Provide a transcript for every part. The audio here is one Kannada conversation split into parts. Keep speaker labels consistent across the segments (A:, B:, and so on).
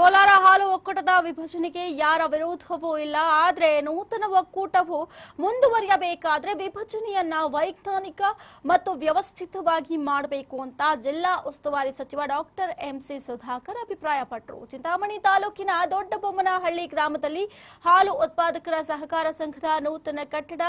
A: ಕೋಲಾರ ಹಾಲು ಒಕ್ಕೂಟದ ವಿಭಜನೆಗೆ ಯಾರ ವಿರೋಧವೂ ಇಲ್ಲ. ಆದರೆ ನೂತನ ಒಕ್ಕೂಟವು ಮುಂದುವರಿಯಬೇಕಾದ್ರೆ ವಿಭಜನೆಯನ್ನ ವೈಜ್ಞಾನಿಕ ಮತ್ತು ವ್ಯವಸ್ಥಿತವಾಗಿ ಮಾಡಬೇಕು ಅಂತ ಜಿಲ್ಲಾ ಉಸ್ತುವಾರಿ ಸಚಿವ ಡಾಕ್ಟರ್ ಎಂಸಿ ಸುಧಾಕರ್ ಅಭಿಪ್ರಾಯಪಟ್ಟರು. ಚಿಂತಾಮಣಿ ತಾಲೂಕಿನ ದೊಡ್ಡಬೊಮ್ಮನಹಳ್ಳಿ ಗ್ರಾಮದಲ್ಲಿ ಹಾಲು ಉತ್ಪಾದಕರ ಸಹಕಾರ ಸಂಘದ ನೂತನ ಕಟ್ಟಡ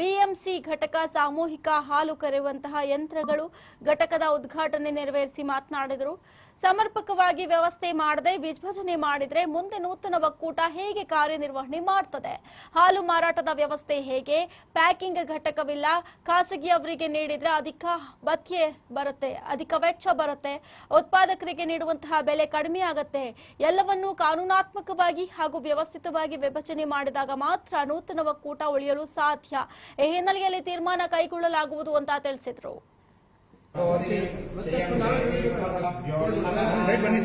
A: ಬಿಎಂಸಿ ಘಟಕ ಸಾಮೂಹಿಕ ಹಾಲು ಕರೆಯುವಂತಹ ಯಂತ್ರಗಳು ಘಟಕದ ಉದ್ಘಾಟನೆ ನೆರವೇರಿಸಿ ಮಾತನಾಡಿದರು. ಸಮರ್ಪಕವಾಗಿ ವ್ಯವಸ್ಥೆ ಮಾಡದೆ ವಿಭಜನೆ ಮಾಡಿದ್ರೆ ಮುಂದೆ ನೂತನ ಒಕ್ಕೂಟ ಹೇಗೆ ಕಾರ್ಯನಿರ್ವಹಣೆ ಮಾಡ್ತದೆ? ಹಾಲು ಮಾರಾಟದ ವ್ಯವಸ್ಥೆ ಹೇಗೆ? ಪ್ಯಾಕಿಂಗ್ ಘಟಕವಿಲ್ಲ. ಖಾಸಗಿಯವರಿಗೆ ನೀಡಿದ್ರೆ ಅಧಿಕ ಭತ್ಯೆ ಬರುತ್ತೆ, ಅಧಿಕ ವೆಚ್ಚ ಬರುತ್ತೆ. ಉತ್ಪಾದಕರಿಗೆ ನೀಡುವಂತಹ ಬೆಲೆ ಕಡಿಮೆ ಆಗುತ್ತೆ. ಎಲ್ಲವನ್ನೂ ಕಾನೂನಾತ್ಮಕವಾಗಿ ಹಾಗೂ ವ್ಯವಸ್ಥಿತವಾಗಿ ವಿಭಜನೆ ಮಾಡಿದಾಗ ಮಾತ್ರ ನೂತನ ಒಕ್ಕೂಟ ಉಳಿಯಲು ಸಾಧ್ಯ. ಈ ಹಿನ್ನೆಲೆಯಲ್ಲಿ ತೀರ್ಮಾನ ಕೈಗೊಳ್ಳಲಾಗುವುದು ಅಂತ ತಿಳಿಸಿದ್ರು.
B: ಬನ್ನಿ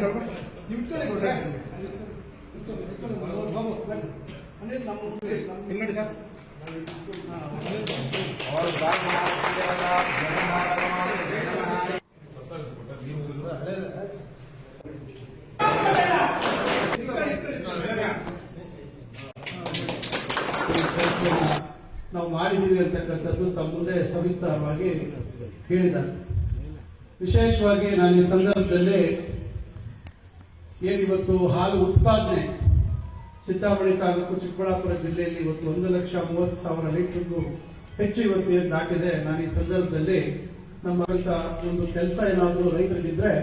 C: ನಾವು ಮಾಡಿದ್ದೀವಿ ಅಂತಕ್ಕಂಥದ್ದು ತಮ್ಮ ಮುಂದೆ ಸವಿಸ್ತಾರವಾಗಿ ಹೇಳಿದ ವಿಶೇಷವಾಗಿ ನಾನು ಈ ಸಂದರ್ಭದಲ್ಲಿ ಏನಿವತ್ತು ಹಾಲು ಉತ್ಪಾದನೆ ಚಿಂತಾಮಣಿ ತಾಲೂಕು ಚಿಕ್ಕಬಳ್ಳಾಪುರ ಜಿಲ್ಲೆಯಲ್ಲಿ ಇವತ್ತು ಒಂದು ಲಕ್ಷ ಮೂವತ್ತು ಸಾವಿರ ಲೀಟರ್ಗೂ ಹೆಚ್ಚು ಇವತ್ತು ದಾಟಿದೆ ನಾನು ಈ ಸಂದರ್ಭದಲ್ಲಿ ನಮ್ಮ ಒಂದು ಕೆಲಸ ಏನಾದರೂ ರೈತರಿಗಿದ್ರೆ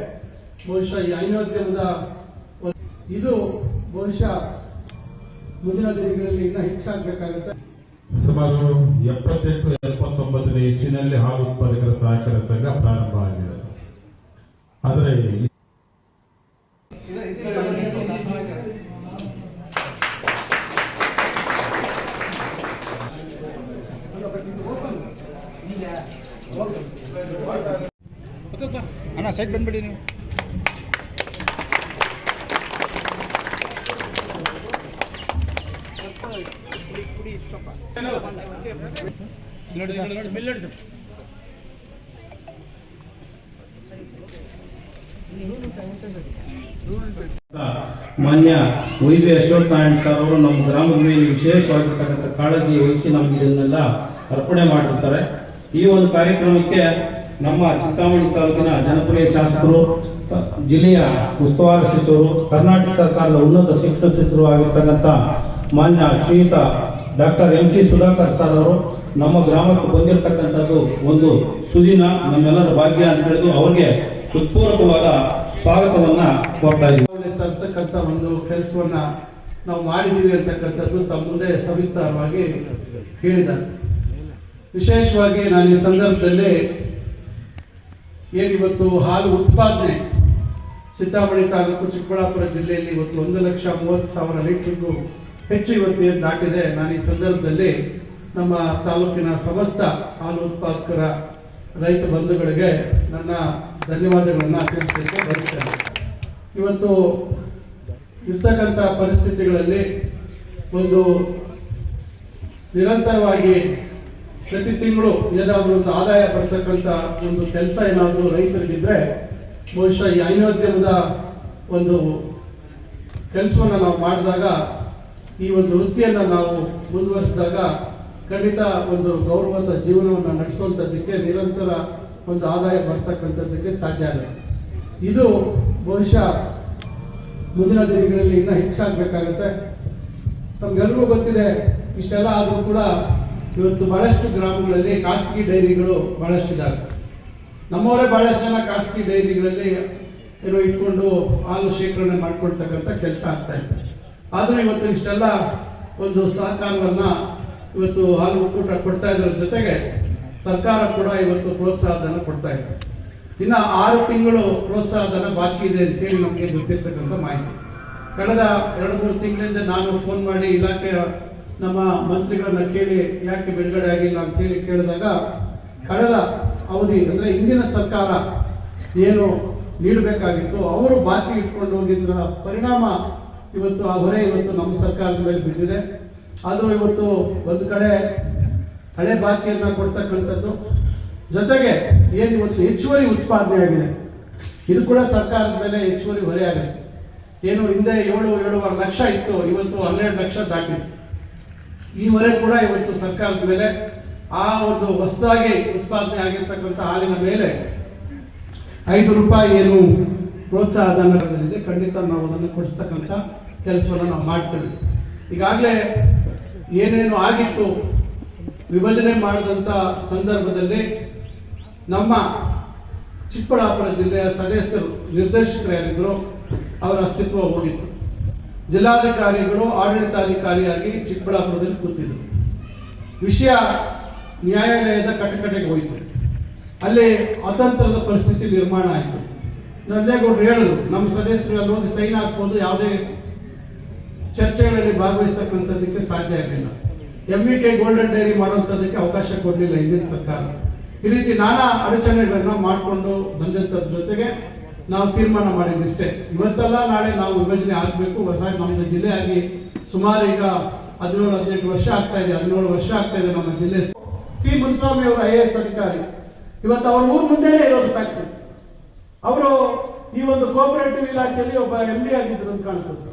C: ಬಹುಶಃ ಈ ಹೈನೋದ್ಯಮದ ಇದು ಬಹುಶಃ ಮುಂದಿನ ದಿನಗಳಲ್ಲಿ ಇನ್ನೂ ಹೆಚ್ಚಾಗಬೇಕಾಗುತ್ತೆ.
D: ಸುಮಾರು ಎಪ್ಪತ್ತೆಂಟು ಎಪ್ಪತ್ತೊಂಬತ್ತನೇ ಇಸ್ವಿನಲ್ಲಿ ಹಾಲು ಉತ್ಪಾದಕರ ಸಹಕಾರ ಸಂಘ ಪ್ರಾರಂಭ ಆಗಿದೆ.
B: ಬಂದ್ಬಿಡಿ ನೀವು. ನೋಡಿ ಸರ್.
E: ಮಾನ್ಯ Y V Ashok Narayan sir ಅವರು ನಮ್ಮ ಗ್ರಾಮದ ಮೇಲೆ ವಿಶೇಷವಾಗಿರ್ತಕ್ಕಂಥ ಕಾಳಜಿ ವಹಿಸಿ ನಮ್ಗೆ ಇದನ್ನೆಲ್ಲ ಅರ್ಪಣೆ ಮಾಡಿರ್ತಾರೆ. ಈ ಒಂದು ಕಾರ್ಯಕ್ರಮಕ್ಕೆ ನಮ್ಮ ಚಿಂತಾಮಣಿ ತಾಲೂಕಿನ ಜನಪ್ರಿಯ ಶಾಸಕರು ಜಿಲ್ಲೆಯ ಉಸ್ತುವಾರಿ ಸಚಿವರು, ಕರ್ನಾಟಕ ಸರ್ಕಾರದ ಉನ್ನತ ಶಿಕ್ಷಣ ಸಚಿವರು ಆಗಿರ್ತಕ್ಕಂಥ ಮಾನ್ಯ ಶ್ರೀಯುತ doctor M C Sudhakar sir ಅವರು ನಮ್ಮ ಗ್ರಾಮಕ್ಕೆ ಬಂದಿರತಕ್ಕಂಥದ್ದು ಒಂದು ಸುದಿನ, ನಮ್ಮೆಲ್ಲರ ಭಾಗ್ಯ ಅಂತ ಹೇಳಿದು ಅವರಿಗೆ ಹೃತ್ಪೂರ್ವಕವಾದ ಸ್ವಾಗತವನ್ನ ಕೊಡ್ತಾ ಇದ್ದೀವಿ.
C: ಒಂದು ಕೆಲಸವನ್ನ ನಾವು ಮಾಡಿದ್ದೀವಿ ಅಂತಕ್ಕಂಥದ್ದು ತಮ್ಮ ಮುಂದೆ ಸವಿಸ್ತಾರವಾಗಿ ಹೇಳಿದ ವಿಶೇಷವಾಗಿ ನಾನು ಈ ಸಂದರ್ಭದಲ್ಲಿ ಏನಿವತ್ತು ಹಾಲು ಉತ್ಪಾದನೆ? ಸಿದ್ದಾಮಣಿ ತಾಲೂಕು ಚಿಕ್ಕಬಳ್ಳಾಪುರ ಜಿಲ್ಲೆಯಲ್ಲಿ ಇವತ್ತು ಒಂದು ಲಕ್ಷ ಮೂವತ್ತು ಸಾವಿರ ಲೀಟರ್ಗೂ ಹೆಚ್ಚು ಇವತ್ತು ಏನು ದಾಟಿದೆ? ನಾನು ಈ ಸಂದರ್ಭದಲ್ಲಿ ನಮ್ಮ ತಾಲೂಕಿನ ಸಮಸ್ತ ಹಾಲು ಉತ್ಪಾದಕರ, ರೈತ ಬಂಧುಗಳಿಗೆ ನನ್ನ ಧನ್ಯವಾದಗಳನ್ನು ತಿಳಿಸಲಿಕ್ಕೆ ಬಯಸ್ತೇನೆ. ಇವತ್ತು ಇರ್ತಕ್ಕಂಥ ಪರಿಸ್ಥಿತಿಗಳಲ್ಲಿ ಒಂದು ನಿರಂತರವಾಗಿ ಪ್ರತಿ ತಿಂಗಳು ಏನಾದರೂ ಒಂದು ಆದಾಯ ಬರ್ತಕ್ಕಂಥ ಒಂದು ಕೆಲಸ ಏನಾದರೂ ರೈತರಿಗಿದ್ರೆ ಬಹುಶಃ ಈ ಹೈನೋದ್ಯಮದ ಒಂದು ಕೆಲಸವನ್ನು ನಾವು ಮಾಡಿದಾಗ ಈ ಒಂದು ವೃತ್ತಿಯನ್ನು ನಾವು ಮುಂದುವರಿಸಿದಾಗ ಖಂಡಿತ ಒಂದು ಗೌರವದ ಜೀವನವನ್ನು ನಡೆಸುವಂಥದ್ದಕ್ಕೆ ನಿರಂತರ ಒಂದು ಆದಾಯ ಬರ್ತಕ್ಕಂಥದ್ದಕ್ಕೆ ಸಾಧ್ಯ ಆಗುತ್ತೆ. ಇದು ಬಹುಶಃ ಮುಂದಿನ ದಿನಗಳಲ್ಲಿ ಇನ್ನೂ ಹೆಚ್ಚಾಗಬೇಕಾಗತ್ತೆ. ನಮ್ಗೆಲ್ರಿಗೂ ಗೊತ್ತಿದೆ, ಇಷ್ಟೆಲ್ಲ ಆದರೂ ಕೂಡ ಇವತ್ತು ಬಹಳಷ್ಟು ಗ್ರಾಮಗಳಲ್ಲಿ ಖಾಸಗಿ ಡೈರಿಗಳು ಬಹಳಷ್ಟು ಇದ್ದಾವೆ ನಮ್ಮವರೇ ಬಹಳಷ್ಟು ಜನ ಖಾಸಗಿ ಡೈರಿಗಳಲ್ಲಿ ಏನೋ ಇಟ್ಕೊಂಡು ಹಾಲು ಶೇಖರಣೆ ಮಾಡ್ಕೊಳ್ತಕ್ಕಂಥ ಕೆಲಸ ಆಗ್ತಾ ಇದೆ. ಆದರೂ ಇವತ್ತು ಇಷ್ಟೆಲ್ಲ ಒಂದು ಸಹಕಾರವನ್ನು ಇವತ್ತು ಹಾಲು ಒಕ್ಕೂಟ ಕೊಡ್ತಾ ಇದ್ರ ಜೊತೆಗೆ ಸರ್ಕಾರ ಕೂಡ ಇವತ್ತು ಪ್ರೋತ್ಸಾಹಧನ ಕೊಡ್ತಾ ಇದೆ. ಇನ್ನು ಆರು ತಿಂಗಳು ಪ್ರೋತ್ಸಾಹಧನ ಬಾಕಿ ಇದೆ ಅಂತ ಹೇಳಿ ನಮಗೆ ಗೊತ್ತಿರ್ತಕ್ಕಂಥ ಮಾಹಿತಿ. ಕಳೆದ ಎರಡು ಮೂರು ತಿಂಗಳಿಂದ ನಾನು ಫೋನ್ ಮಾಡಿ ಇಲಾಖೆಯ ನಮ್ಮ ಮಂತ್ರಿಗಳನ್ನ ಕೇಳಿ ಯಾಕೆ ಬಿಡುಗಡೆ ಆಗಿಲ್ಲ ಅಂತ ಹೇಳಿ ಕೇಳಿದಾಗ, ಕಳೆದ ಅವಧಿ, ಅಂದ್ರೆ ಹಿಂದಿನ ಸರ್ಕಾರ ಏನು ನೀಡಬೇಕಾಗಿತ್ತು, ಅವರು ಬಾಕಿ ಇಟ್ಕೊಂಡು ಹೋಗಿದ್ರ ಪರಿಣಾಮ ಇವತ್ತು ಆ ಹೊರೆ ಇವತ್ತು ನಮ್ಮ ಸರ್ಕಾರದ ಮೇಲೆ ಬಿದ್ದಿದೆ. ಆದರೂ ಇವತ್ತು ಒಂದು ಕಡೆ ಹಳೆ ಬಾಕಿಯನ್ನ ಕೊಡ್ತಕ್ಕಂಥದ್ದು, ಜೊತೆಗೆ ಏನು ಇವತ್ತು ಹೆಚ್ಚುವರಿ ಉತ್ಪಾದನೆ ಆಗಿದೆ. ಇದು ಕೂಡ ಸರ್ಕಾರದ ಮೇಲೆ ಹೆಚ್ಚುವರಿ ಹೊರೆ ಆಗುತ್ತೆ ಏನು ಹಿಂದೆ ಏಳು, ಏಳುವರೆ ಲಕ್ಷ ಇತ್ತು, ಇವತ್ತು ಹನ್ನೆರಡು ಲಕ್ಷ ದಾಟಿದೆ. ಈವರೆಗೆ ಕೂಡ ಇವತ್ತು ಸರ್ಕಾರದ ಮೇಲೆ ಆ ಒಂದು ಹೊಸದಾಗಿ ಉತ್ಪಾದನೆ ಆಗಿರ್ತಕ್ಕಂಥ ಹಾಲಿನ ಮೇಲೆ ಐದು ರೂಪಾಯಿ ಏನು ಪ್ರೋತ್ಸಾಹ ಧನದಲ್ಲಿದೆ. ಖಂಡಿತ ನಾವು ಅದನ್ನು ಕೊಡಿಸ್ತಕ್ಕಂಥ ಕೆಲಸವನ್ನು ನಾವು ಮಾಡ್ತೇವೆ. ಈಗಾಗಲೇ ಏನೇನು ಆಗಿತ್ತು ವಿಭಜನೆ ಮಾಡಿದಂಥ ಸಂದರ್ಭದಲ್ಲಿ ನಮ್ಮ ಚಿಕ್ಕಬಳ್ಳಾಪುರ ಜಿಲ್ಲೆಯ ಸದಸ್ಯರು ನಿರ್ದೇಶಕರು ಯಾರಿದ್ರು ಅವರ ಅಸ್ತಿತ್ವ ಹೋಗಿತ್ತು. ಜಿಲ್ಲಾಧಿಕಾರಿಗಳು, ಆಡಳಿತಾಧಿಕಾರಿಯಾಗಿ ಚಿಕ್ಕಬಳ್ಳಾಪುರದಲ್ಲಿ ಕೂತಿದ್ರು ವಿಷಯ ನ್ಯಾಯಾಲಯದ ಕಟಕಟೆಗೆ ಹೋಯಿತು. ಅಲ್ಲಿ ಅತಂತ್ರದ ಪರಿಸ್ಥಿತಿ ನಿರ್ಮಾಣ ಆಯಿತು. ನಂದೇಗೌಡರು ಹೇಳಿದ್ರು, ನಮ್ಮ ಸದಸ್ಯರು ಅಲ್ಲಿ ಹೋಗಿ ಸೈನ್ ಹಾಕ್ಬೋದು ಯಾವುದೇ ಚರ್ಚೆಗಳಲ್ಲಿ ಭಾಗವಹಿಸ್ತಕ್ಕಂಥದ್ದಕ್ಕೆ ಸಾಧ್ಯ ಆಗಲಿಲ್ಲ M V K golden dairy ಮಾಡುವಂಥದ್ದಕ್ಕೆ ಅವಕಾಶ ಕೊಡಲಿಲ್ಲ ಹಿಂದಿನ ಸರ್ಕಾರ. ಈ ರೀತಿ ನಾನಾ ಅಡಚಣೆಗಳನ್ನು ಮಾಡಿಕೊಂಡು ಬಂದಂಥದ್ರ ಜೊತೆಗೆ ನಾವು ತೀರ್ಮಾನ ಮಾಡಿದ್ದಿಷ್ಟೇ. ಇವತ್ತಲ್ಲ ನಾಳೆ ನಾವು ವಿಭಜನೆ ಆಗಬೇಕು. ಹೊಸ ನಮ್ಮ ಜಿಲ್ಲೆ ಆಗಿ ಸುಮಾರು ಈಗ ಹದಿನೇಳು, ಹದಿನೆಂಟು ವರ್ಷ ಆಗ್ತಾ ಇದೆ. ಹದಿನೇಳು ವರ್ಷ ಆಗ್ತಾ ಇದೆ ನಮ್ಮ ಜಿಲ್ಲೆ. ಸಿ. ಮುನಿಸ್ವಾಮಿ ಅವರು ಐ ಎ ಎಸ್ ಅಧಿಕಾರಿ. ಇವತ್ತು ಅವ್ರ ಊರ್ ಮುಂದೆನೇ ಇರೋದು ಫ್ಯಾಕ್ಟ್ರಿ ಅವರು ಈ ಒಂದು ಕೋಪರೇಟಿವ್ ಇಲಾಖೆಯಲ್ಲಿ ಒಬ್ಬ ಎಂ ಡಿ ಆಗಿದ್ರು ಅಂತ ಕಾಣ್ತದೆ.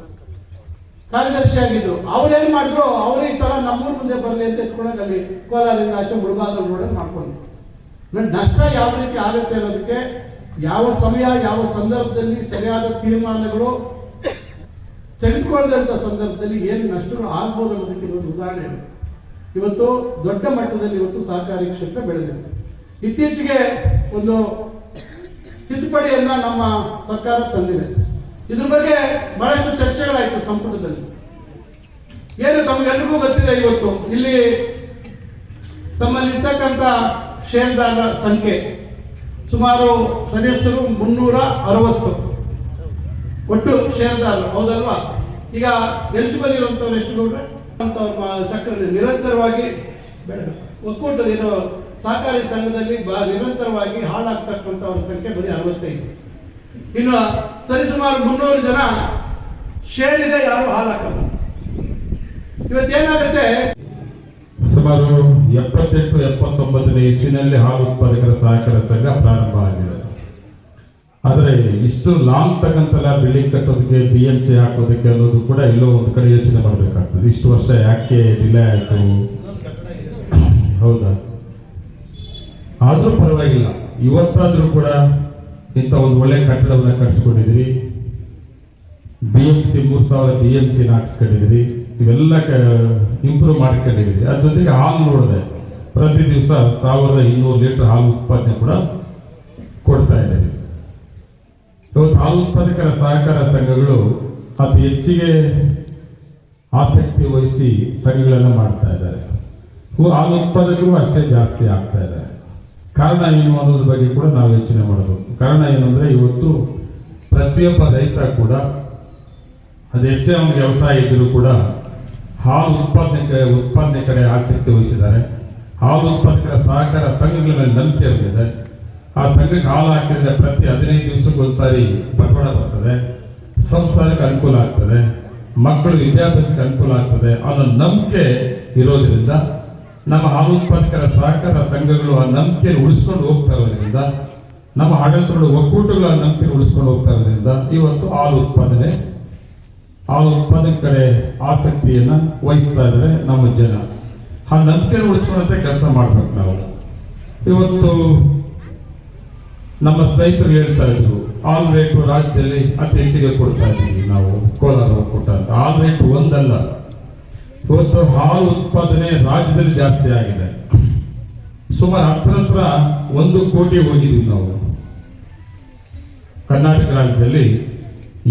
C: ಕಾರ್ಯದರ್ಶಿ ಆಗಿದ್ರು. ಅವ್ರು ಏನ್ ಮಾಡಿದ್ರು? ಅವ್ರು ಈ ತರ ನಮ್ಮೂರ್ ಮುಂದೆ ಬರಲಿ ಅಂತ ಎತ್ಕೊಂಡಾಗ ಅಲ್ಲಿ ಕೋಲಾರಿಂದ ಆಚೆ ಮುಳುಗಾದ ನೋಡೋದು ಮಾಡ್ಕೊಂಡು ನನ್ ನಷ್ಟ ಯಾವ ರೀತಿ ಆಗುತ್ತೆ ಅನ್ನೋದಕ್ಕೆ ಯಾವ ಸಮಯ, ಯಾವ ಸಂದರ್ಭದಲ್ಲಿ ಸರಿಯಾದ ತೀರ್ಮಾನಗಳು ತೆಗೆದುಕೊಳ್ಳದಂತ ಸಂದರ್ಭದಲ್ಲಿ ಏನು ನಷ್ಟಗಳು ಆಗ್ಬೋದು ಅನ್ನೋದಕ್ಕೆ ಒಂದು ಉದಾಹರಣೆ ಇವತ್ತು ದೊಡ್ಡ ಮಟ್ಟದಲ್ಲಿ ಇವತ್ತು ಸಹಕಾರಿ ಕ್ಷೇತ್ರ ಬೆಳೆದಿದೆ. ಇತ್ತೀಚೆಗೆ ಒಂದು ತಿದ್ದುಪಡಿಯನ್ನ ನಮ್ಮ ಸರ್ಕಾರ ತಂದಿದೆ. ಇದ್ರ ಬಗ್ಗೆ ಬಹಳಷ್ಟು ಚರ್ಚೆಗಳಾಯ್ತು ಸಂಪುಟದಲ್ಲಿ. ಏನು ತಮಗೆಲ್ರಿಗೂ ಗೊತ್ತಿದೆ ಇವತ್ತು? ಇಲ್ಲಿ ತಮ್ಮಲ್ಲಿರ್ತಕ್ಕಂಥ ಷೇರ್ದಾರರ ಸಂಖ್ಯೆ. ಸುಮಾರು ಸದಸ್ಯರು ಮುನ್ನೂರ ಅರವತ್ತು ಒಟ್ಟು ಷೇರ್ದಾರರು, ಹೌದಲ್ವಾ? ಈಗ ಎಲಿಜಿಬಲ್ ಎಷ್ಟು ನೋಡ್ರೆ ಅಂಥವ್ರ ಸಕ್ಕರೆ ನಿರಂತರವಾಗಿ ಒಕ್ಕೂಟ ಒಕ್ಕೂಟದ ಏನು ಸಹಕಾರಿ ಸಂಘದಲ್ಲಿ ನಿರಂತರವಾಗಿ ಹಾಳಾಗ್ತಕ್ಕಂಥವ್ರ ಸಂಖ್ಯೆ ಬರೀ ಅರವತ್ತೈದು. ಇನ್ನು ಸರಿಸುಮಾರು ಮುನ್ನೂರು ಜನ ಶೇರ್ ಇದೆ ಯಾರು ಹಾಲಾಕಲ್ಲ ಇವತ್ತೇನಾಗುತ್ತೆ?
D: ಸುಮಾರು ಎಪ್ಪತ್ತೆಂಟು, ಎಪ್ಪತ್ತೊಂಬತ್ತನೇ ಇಸ್ವಿನಲ್ಲಿ ಹಾಲು ಉತ್ಪಾದಕರ ಸಹಕಾರ ಸಂಘ ಪ್ರಾರಂಭ ಆಗಿದೆ. ಆದರೆ ಇಷ್ಟು ಲಾಂಗ್ ತಕ್ಕಂತೆಲ್ಲ ಬಿಲ್ಡಿಂಗ್ ಕಟ್ಟೋದಕ್ಕೆ ಬಿ ಎಂ ಸಿ ಹಾಕೋದಕ್ಕೆ ಅನ್ನೋದು ಕೂಡ ಎಲ್ಲೋ ಒಂದು ಕಡೆ ಯೋಚನೆ ಮಾಡಬೇಕಾಗ್ತದೆ. ಇಷ್ಟು ವರ್ಷ ಯಾಕೆ ಡಿಲೇ ಆಯಿತು? ಹೌದಾ? ಆದರೂ ಪರವಾಗಿಲ್ಲ. ಇವತ್ತಾದರೂ ಕೂಡ ಇಂಥ ಒಂದು ಒಳ್ಳೆ ಕಟ್ಟಡವನ್ನು ಕಟ್ಸ್ಕೊಂಡಿದ್ರಿ ಬಿ ಎಂ ಸಿ ಮೂರು ಸಾವಿರ ಬಿ ಎಂ ಸಿ ಹಾಕ್ಸ್ಕೊಂಡಿದ್ರಿ ಇವೆಲ್ಲ ಇಂಪ್ರೂವ್ ಮಾಡ್ಕೊಂಡಿದ್ದೀವಿ. ಅದ್ರ ಜೊತೆಗೆ ಹಾಲು ನೋಡಿದೆ. ಪ್ರತಿ ದಿವಸ ಸಾವಿರದ ಇನ್ನೂರು ಲೀಟರ್ ಹಾಲು ಉತ್ಪಾದನೆ ಕೂಡ ಕೊಡ್ತಾ ಇದ್ದೀವಿ. ಇವತ್ತು ಹಾಲು ಉತ್ಪಾದಕರ ಸಹಕಾರ ಸಂಘಗಳು ಅತಿ ಹೆಚ್ಚಿಗೆ ಆಸಕ್ತಿ ವಹಿಸಿ ಸಂಘಗಳನ್ನು ಮಾಡ್ತಾ ಇದ್ದಾರೆ. ಹಾಲು ಉತ್ಪಾದಕರು ಅಷ್ಟೇ ಜಾಸ್ತಿ ಆಗ್ತಾ ಇದೆ ಕಾರಣ ಏನು ಅನ್ನೋದ್ರ ಬಗ್ಗೆ ಕೂಡ ನಾವು ಯೋಚನೆ ಮಾಡಬೇಕು. ಕಾರಣ ಏನಂದರೆ ಇವತ್ತು ಪ್ರತಿಯೊಬ್ಬ ರೈತ ಕೂಡ, ಅದೆಷ್ಟೇ ಅವ್ನ ವ್ಯವಸಾಯ ಇದ್ದರೂ ಕೂಡ ಹಾಲು ಉತ್ಪಾದನೆ ಉತ್ಪಾದನೆ ಕಡೆ ಆಸಕ್ತಿ ವಹಿಸಿದ್ದಾರೆ. ಹಾಲು ಉತ್ಪಾದಕರ ಸಹಕಾರ ಸಂಘಗಳ ಮೇಲೆ ನಂಬಿಕೆ ಅವರಿಗಿದೆ ಆ ಸಂಘಕ್ಕೆ ಹಾಲು ಹಾಕಿದ್ರೆ ಪ್ರತಿ ಹದಿನೈದು ದಿವಸಕ್ಕೆ ಒಂದ್ಸಾರಿ ಬಂಡವಾಳ ಬರ್ತದೆ. ಸಂಸಾರಕ್ಕೆ ಅನುಕೂಲ ಆಗ್ತದೆ. ಮಕ್ಕಳು ವಿದ್ಯಾಭ್ಯಾಸಕ್ಕೆ ಅನುಕೂಲ ಆಗ್ತದೆ ಅನ್ನೋ ನಂಬಿಕೆ ಇರೋದ್ರಿಂದ, ನಮ್ಮ ಹಾಲು ಉತ್ಪಾದಕರ ಸಹಕಾರ ಸಂಘಗಳು ಆ ನಂಬಿಕೆ ಉಳಿಸ್ಕೊಂಡು ಹೋಗ್ತಾ ಇರೋದ್ರಿಂದ, ನಮ್ಮ ಆಡಳಿತಗಳು ಒಕ್ಕೂಟಗಳ ನಂಬಿಕೆ ಉಳಿಸ್ಕೊಂಡು ಹೋಗ್ತಾ ಇರೋದ್ರಿಂದ ಇವತ್ತು ಹಾಲು ಉತ್ಪಾದನೆ ಹಾಲು ಉತ್ಪಾದನೆ ಕಡೆ ಆಸಕ್ತಿಯನ್ನ ವಹಿಸ್ತಾ ಇದ್ದಾರೆ ನಮ್ಮ ಜನ. ಆ ನಂಬಿಕೆ ಉಳಿಸ್ಕೊಳ್ಳೋಂಥ ಕೆಲಸ ಮಾಡ್ಬೇಕು ನಾವು. ಇವತ್ತು ನಮ್ಮ ಸ್ನೇಹಿತರು ಹೇಳ್ತಾ ಇದ್ರು ಆಲ್ ರೇಟ್ ರಾಜ್ಯದಲ್ಲಿ ಅತಿ ಹೆಚ್ಚಿಗೆ ಕೊಡ್ತಾ ಇದ್ದೀವಿ ನಾವು ಕೋಲಾರ ಕೊಟ್ಟ ಆಲ್ ರೇಟ್ ಒಂದಲ್ಲ. ಇವತ್ತು ಹಾಲು ಉತ್ಪಾದನೆ ರಾಜ್ಯದಲ್ಲಿ ಜಾಸ್ತಿ ಆಗಿದೆ. ಸುಮಾರು ಹತ್ರ ಹತ್ರ ಒಂದು ಕೋಟಿ ಹೋಗಿದ್ದೀವಿ ನಾವು. ಕರ್ನಾಟಕ ರಾಜ್ಯದಲ್ಲಿ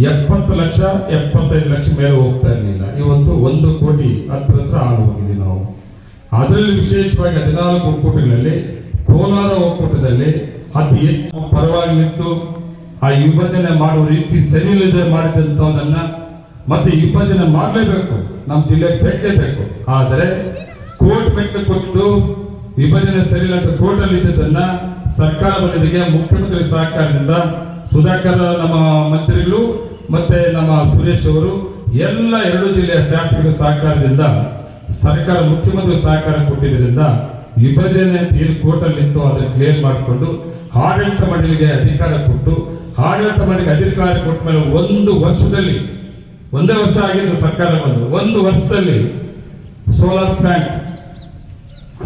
D: ಎಪ್ಪತ್ತು ಲಕ್ಷ, ಎಪ್ಪತ್ತೈದು ಲಕ್ಷ ಮೇಲೆ ಹೋಗ್ತಾ ಇರಲಿಲ್ಲ. ಇವತ್ತು ಒಂದು ಕೋಟಿ ಹತ್ರ ಹತ್ರ ನಾವು. ಅದರಲ್ಲಿ ವಿಶೇಷವಾಗಿ ಹದಿನಾಲ್ಕು ಒಕ್ಕೂಟಗಳಲ್ಲಿ, ಕೋಲಾರ ಒಕ್ಕೂಟದಲ್ಲಿ ಅತಿ ಹೆಚ್ಚು ಪರವಾಗಿ ನಿಂತು ಆ ವಿಭಜನೆ ಮಾಡುವ ರೀತಿ ಸರಿ ಇಲ್ಲದೆ ಮಾಡಿದಂಥವನ್ನ ಮತ್ತೆ ವಿಭಜನೆ ಮಾಡಲೇಬೇಕು. ನಮ್ಮ ಜಿಲ್ಲೆಗೆ ಬೇಕೇ ಬೇಕು ಆದರೆ ಕೋರ್ಟ್ ಮೆಟ್ಲು ಕೊಟ್ಟು ವಿಭಜನೆ ಸರಿ ಇಲ್ಲ ಅಂತ ಕೋರ್ಟಲ್ಲಿ ಇದ್ದದನ್ನ ಸರ್ಕಾರ ಮುಖ್ಯಮಂತ್ರಿ ಸಹಕಾರದಿಂದ ಸುಧಾಕರ್ ನಮ್ಮ ಮಂತ್ರಿಗಳು ಮತ್ತೆ ನಮ್ಮ ಸುರೇಶ್ ಅವರು ಎಲ್ಲ ಎರಡು ಜಿಲ್ಲೆಯ ಶಾಸಕರ ಸಹಕಾರದಿಂದ, ಸರ್ಕಾರ ಮುಖ್ಯಮಂತ್ರಿ ಸಹಕಾರ ಕೊಟ್ಟಿದ್ದರಿಂದ ವಿಭಜನೆ ಅಂತ ಏನು ಕೋರ್ಟ್ ಅಲ್ಲಿ ಇತ್ತು ಅದನ್ನ ಕ್ಲಿಯರ್ ಮಾಡಿಕೊಂಡು ಆಡಳಿತ ಮಂಡಳಿಗೆ ಅಧಿಕಾರ ಕೊಟ್ಟು, ಆಡಳಿತ ಮಂಡಳಿಗೆ ಅಧಿಕಾರ ಕೊಟ್ಟ ಮೇಲೆ ಒಂದು ವರ್ಷದಲ್ಲಿ, ಒಂದೇ ವರ್ಷ ಆಗಿದ್ದು ಸರ್ಕಾರ ಬಂದು, ಒಂದು ವರ್ಷದಲ್ಲಿ ಸೋಲಾರ್ ಪ್ಲಾಂಟ್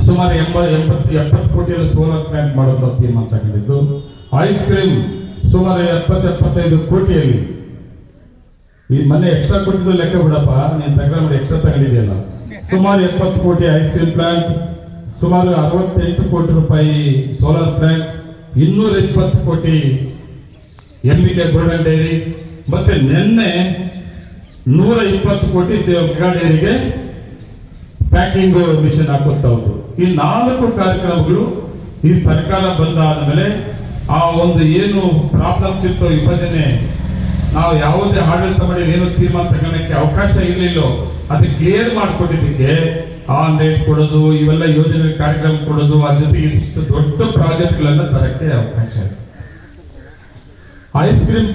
D: ಸುಮಾರು ಎಂಬ, ಎಂಬತ್ತು, ಎಪ್ಪತ್ತು ಕೋಟಿಯಲ್ಲಿ ಸೋಲಾರ್ ಪ್ಲಾಂಟ್ ಮಾಡುವಂತ ತೀರ್ಮಾನ ತಗೊಂಡಿದ್ದು ಐಸ್ ಕ್ರೀಮ್ ಸುಮಾರು ಎಪ್ಪತ್ತು ಎಪ್ಪತ್ತೈದು ಕೋಟಿಯಲ್ಲಿ. ಈ ಮನೆ ಎಕ್ಸ್ಟ್ರಾ ಕೊಟ್ಟಿದ್ದು ಲೆಕ್ಕ ಬಿಡಪ್ಪ, ನೀನು ತಗೊಂಡ ಮಾಡಿ ಎಕ್ಸ್ಟ್ರಾ ತಗೊಂಡಿದೆಯಲ್ಲ. ಸುಮಾರು ಎಪ್ಪತ್ತು ಕೋಟಿ ಐಸ್ ಕ್ರೀಮ್ ಪ್ಲಾಂಟ್ ಸುಮಾರು ಅರವತ್ತೆಂಟು ಕೋಟಿ ರೂಪಾಯಿ ಸೋಲಾರ್ ಪ್ಲಾಂಟ್ ಇನ್ನೂರ ಇಪ್ಪತ್ತು ಕೋಟಿ ಎಂಬಿಕೆ ಗೋಲ್ಡನ್ ಡೈರಿ ಮತ್ತೆ ನಿನ್ನೆ ನೂರ ಇಪ್ಪತ್ತು ಕೋಟಿ ಸೇವಾ ಡೈರಿಗೆ ಪ್ಯಾಕಿಂಗ್ ಮಿಷನ್ ಹಾಕುತ್ತಾ ಉಂಟು. ಈ ನಾಲ್ಕು ಕಾರ್ಯಕ್ರಮಗಳು ಈ ಸರ್ಕಾರ ಬಂದಾದ ಮೇಲೆ ಆ ಒಂದು ಏನು ಪ್ರಾಬ್ಲಮ್ಸ್ ಇತ್ತು ವಿಭಜನೆ, ನಾವು ಯಾವುದೇ ಆಡಳಿತ ಮಾಡಿ ಏನು ತೀರ್ಮಾನ ತಗೊಳ್ಳಕ್ಕೆ ಅವಕಾಶ ಇರಲಿಲ್ಲ ಅದು ಕ್ಲಿಯರ್ ಮಾಡಿಕೊಟ್ಟಿದ್ದಕ್ಕೆ ಆನ್ ರೇಟ್ ಕೊಡೋದು, ಇವೆಲ್ಲ ಯೋಜನೆ ಕಾರ್ಯಕ್ರಮ ಕೊಡೋದು ಅದ್ರ ಜೊತೆಗೆ ಇಷ್ಟು ದೊಡ್ಡ ಪ್ರಾಜೆಕ್ಟ್ಗಳನ್ನ ತರಕ್ಕೆ ಅವಕಾಶ ice cream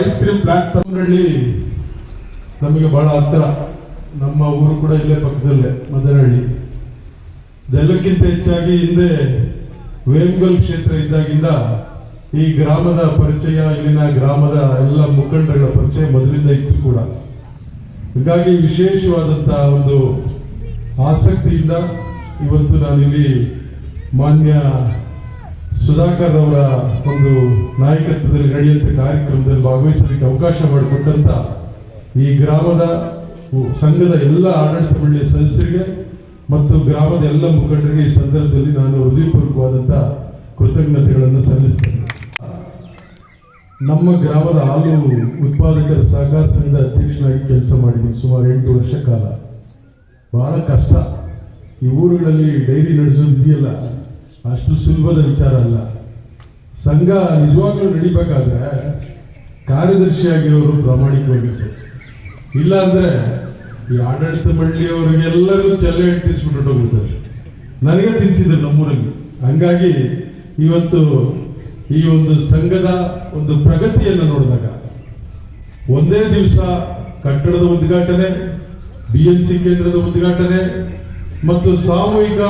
D: ice cream plant
F: Tammanahalli ನಮಗೆ ಬಹಳ ಹತ್ತಿರ. ನಮ್ಮ ಊರು ಕೂಡ ಇಲ್ಲೇ ಪಕ್ಕದಲ್ಲೇ ಮದರಹಳ್ಳಿ ಇದೆಲ್ಲಕ್ಕಿಂತ ಹೆಚ್ಚಾಗಿ ಹಿಂದೆ ವೇಮಗಲ್ ಕ್ಷೇತ್ರ ಇದ್ದಾಗಿಂದ ಈ ಗ್ರಾಮದ ಪರಿಚಯ, ಇಲ್ಲಿನ ಗ್ರಾಮದ ಎಲ್ಲ ಮುಖಂಡರುಗಳ ಪರಿಚಯ ಮೊದಲಿಂದ ಇತ್ತು ಕೂಡ. ಹೀಗಾಗಿ ವಿಶೇಷವಾದಂಥ ಒಂದು ಆಸಕ್ತಿಯಿಂದ ಇವತ್ತು ನಾನಿಲ್ಲಿ ಮಾನ್ಯ ಸುಧಾಕರ್ ಅವರ ಒಂದು ನಾಯಕತ್ವದಲ್ಲಿ ನಡೆಯುವಂಥ ಕಾರ್ಯಕ್ರಮದಲ್ಲಿ ಭಾಗವಹಿಸಲಿಕ್ಕೆ ಅವಕಾಶ ಮಾಡಿಕೊಟ್ಟಂಥ ಈ ಗ್ರಾಮದ, ಸಂಘದ ಎಲ್ಲ ಆಡಳಿತ ಮಂಡಳಿಯ ಸದಸ್ಯರಿಗೆ ಮತ್ತು ಗ್ರಾಮದ ಎಲ್ಲ ಮುಖಂಡರಿಗೆ ಈ ಸಂದರ್ಭದಲ್ಲಿ ನಾನು ಹೃದಯಪೂರ್ವಕವಾದಂಥ ಕೃತಜ್ಞತೆಗಳನ್ನು ಸಲ್ಲಿಸ್ತೇನೆ. ನಮ್ಮ ಗ್ರಾಮದ ಹಾಲು ಉತ್ಪಾದಕರ ಸಹಕಾರ ಸಂಘದ ಅಧ್ಯಕ್ಷನಾಗಿ ಕೆಲಸ ಮಾಡಿದ್ದೀನಿ ಸುಮಾರು ಎಂಟು ವರ್ಷ ಕಾಲ. ಬಹಳ ಕಷ್ಟ. ಈ ಊರುಗಳಲ್ಲಿ ಡೈರಿ ನಡೆಸೋದು ಇದೆಯಲ್ಲ, ಅಷ್ಟು ಸುಲಭದ ವಿಚಾರ ಅಲ್ಲ. ಸಂಘ ನಿಜವಾಗ್ಲೂ ನಡಿಬೇಕಾದ್ರೆ ಕಾರ್ಯದರ್ಶಿಯಾಗಿರೋರು ಪ್ರಾಮಾಣಿಕವಾಗಿರ್ತಾರೆ ಇಲ್ಲ ಅಂದ್ರೆ ಈ ಆಡಳಿತ ಮಂಡಳಿಯವರಿಗೆಲ್ಲರೂ ಚೆಲ್ಲೆ ಹೋಗ್ಬಿಡ್ತಾರೆ ನನಗೆ ತಿನ್ಸಿದ್ರು ನಮ್ಮೂರಲ್ಲಿ. ಹಂಗಾಗಿ ಇವತ್ತು ಈ ಒಂದು ಸಂಘದ ಒಂದು ಪ್ರಗತಿಯನ್ನು ನೋಡಿದಾಗ ಒಂದೇ ದಿವಸ ಕಟ್ಟಡದ ಉದ್ಘಾಟನೆ ಬಿ ಎಂ ಸಿ ಕೇಂದ್ರದ ಉದ್ಘಾಟನೆ ಮತ್ತು ಸಾಮೂಹಿಕ